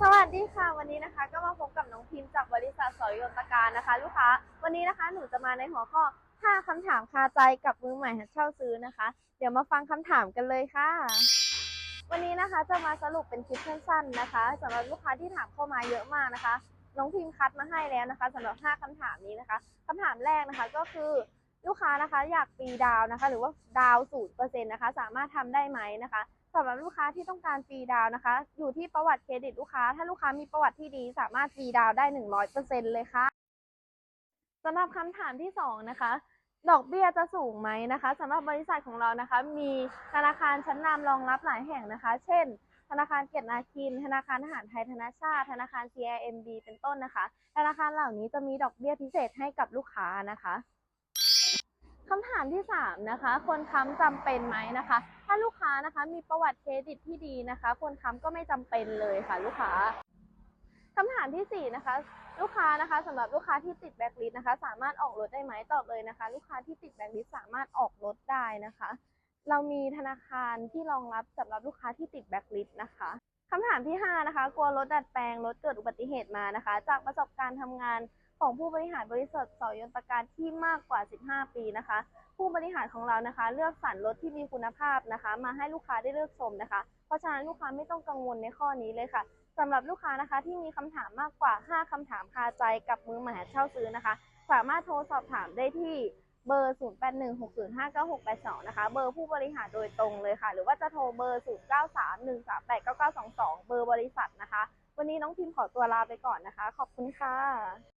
สวัสดีค่ะ วันนี้นะคะ ก็มาพบกับน้องพิมพ์จากบริษัทสอยนตการนะคะ ลูกค้า วันนี้นะคะหนูจะมาในหัวข้อ 5คำถามคาใจกับมือใหม่หัดเช่าซื้อนะคะ เดี๋ยวมาฟังคำถามกันเลยค่ะ วันนี้นะคะจะมาสรุปเป็นคลิปสั้นๆนะคะสำหรับลูกค้าที่ถามเข้ามาเยอะมากนะคะ น้องพิมพ์คัดมาให้แล้วนะคะสำหรับ 5คำถามนี้นะคะคำถามแรกนะคะก็คือ ลูกค้านะคะอยากฟรีดาวนะคะ หรือว่าดาวศูนย์เปอร์เซ็นต์นะคะ สามารถทำได้ไหมนะคะสำหรับลูกค้าที่ต้องการฟรีดาวนะคะ อยู่ที่ประวัติเครดิตลูกค้า ถ้าลูกค้ามีประวัติที่ดี สามารถฟรีดาวได้หนึ่งร้อยเปอร์เซ็นต์เลยค่ะสำหรับคำถามที่สองนะคะ ดอกเบี้ยจะสูงไหมนะคะสำหรับบริษัทของเรานะคะ มีธนาคารชั้นนำรองรับหลายแห่งนะคะ เช่น ธนาคารเกียรตินาคิน ธนาคารทหารไทยธนาชาติ ธนาคาร CIMB เป็นต้นนะคะ ธนาคารเหล่านี้จะมีดอกเบี้ยพิเศษให้กับลูกค้านะคะ คำถามที่สามนะคะ คนค้ำจำเป็นไหมนะคะ ถ้าลูกค้านะคะมีประวัติเครดิตที่ดีนะคะ คนค้ำก็ไม่จำเป็นเลยค่ะ ลูกค้าคำถามที่สี่นะคะ ลูกค้านะคะสำหรับลูกค้าที่ติดแบล็คลิสนะคะ สามารถออกรถได้ไหมตอบเลยนะคะ ลูกค้าที่ติดแบล็คลิสสามารถออกรถได้นะคะ เรามีธนาคารที่รองรับสำหรับลูกค้าที่ติดแบล็คลิสนะคะ คำถามที่ห้านะคะ กลัวรถดัดแปลงรถเกิดอุบัติเหตุมานะคะ จากประสบการณ์ทำงานของผู้บริหารบริษัทสอยนตการที่มากกว่า 15 ปีนะคะ ผู้บริหารของเรานะคะ เลือกสรรรถที่มีคุณภาพนะคะ มาให้ลูกค้าได้เลือกชมนะคะ เพราะฉะนั้นลูกค้าไม่ต้องกังวลในข้อนี้เลยค่ะสำหรับลูกค้านะคะที่มีคำถามมากกว่า 5คำถามคาใจกับมือหม่หัดเช่าซื้อนะคะ สามารถโทรสอบถามได้ที่ เบอร์ 0816059682 นะคะ เบอร์ผู้บริหารโดยตรงเลยค่ะ หรือว่าจะโทรเบอร์ 0931389922 เบอร์บริษัทนะคะ วันนี้น้องพิมพ์ขอตัวลาไปก่อนนะคะ ขอบคุณค่ะ